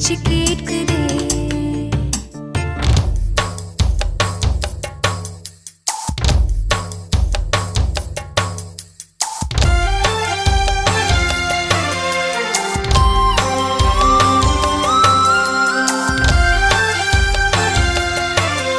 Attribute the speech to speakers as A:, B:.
A: பேச்சு கேட்குதே?